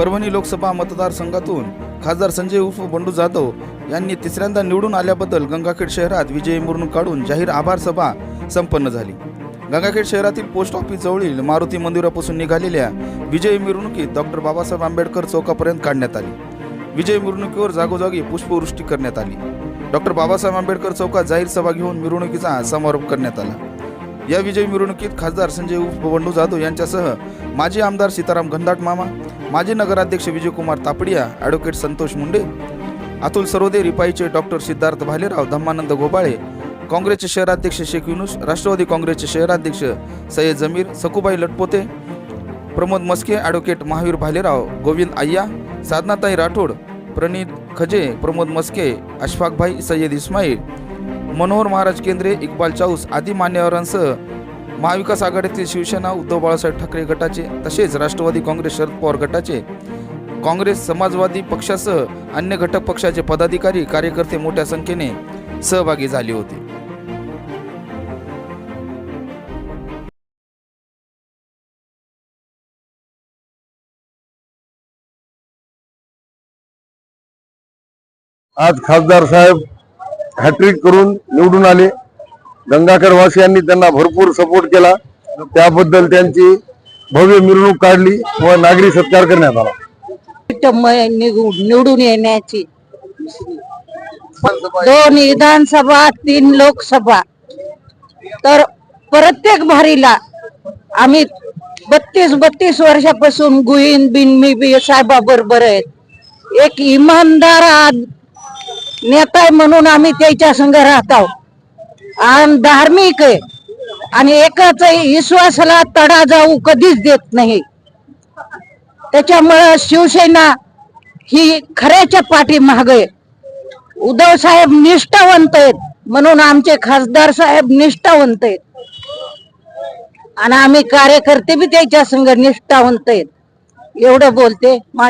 परभणी लोकसभा मतदारसंघातून खासदार संजय उर्फ बंडू जाधव यांनी तिसऱ्यांदा निवडून आल्याबद्दल गंगाखेड शहरात विजयी मिरवणूक काढून जाहीर आभार सभा संपन्न झाली. गंगाखेड शहरातील पोस्ट ऑफिस जवळील मारुती मंदिरापासून निघालेल्या विजयी मिरवणुकीत डॉक्टर बाबासाहेब आंबेडकर चौकापर्यंत काढण्यात आली. विजय मिरवणुकीवर जागोजागी पुष्पवृष्टी करण्यात आली. डॉक्टर बाबासाहेब आंबेडकर चौकात जाहीर सभा घेऊन मिरवणुकीचा समारोप करण्यात आला. या विजयी मिरवणुकीत खासदार संजय उर्फ बंडू जाधव यांच्यासह माजी आमदार सीताराम घनदाट मामा माजी नगराध्यक्ष विजयकुमार तापडिया ॲडव्होकेट संतोष मुंडे अतुल सरोदे रिपाईचे डॉक्टर सिद्धार्थ भालेराव धम्मानंद गोबाळे काँग्रेसचे शहराध्यक्ष शेख युनुस राष्ट्रवादी काँग्रेसचे शहराध्यक्ष सय्यद जमीर सकुबाई लटपोते प्रमोद मस्के ॲडव्होकेट महावीर भालेराव गोविंद आय्या साधनाताई राठोड प्रणित खजे प्रमोद मस्के अशफाकभाई सय्यद इस्माईल मनोहर महाराज केंद्रे इक्बाल चाऊस आदी मान्यवरांसह महाविकास आघाडीतील शिवसेना उद्धव बाळासाहेब ठाकरे गटाचे तसेच राष्ट्रवादी काँग्रेस शरद पवार गटाचे. काँग्रेस समाजवादी पक्षासह अन्य घटक पक्षाचे पदाधिकारी कार्यकर्ते मोठ्या संख्येने सहभागी झाले होते. आज खासदार साहेब हॅट्रिक करून निवडून आले. गंगाकर वासियांनी त्यांना भरपूर सपोर्ट केला. त्याबद्दल त्यांची भव्य मिरवणूक काढली व नागरी सत्कार करण्यात आला. निवडून येण्याची. दोन विधानसभा तीन लोकसभा. तर प्रत्येक भारीला आम्ही बत्तीस बत्तीस वर्षापासून गुईन बिन मी बी साहेबा बरोबर आहेत. एक इमानदार नेता म्हणून आम्ही त्याच्या संग राहतो आणि धार्मिक आहे. आणि एकाच विश्वासाला तडा जाऊ कधीच देत नाही. त्याच्यामुळं शिवसेना ही खऱ्याच्या पाठी महाग आहे. उद्धव साहेब निष्ठावंत आहेत. म्हणून आमचे खासदार साहेब निष्ठावंत आहेत. आणि आम्ही कार्यकर्ते बी त्याच्या संघ निष्ठावंत आहेत. एवढं बोलते. मा-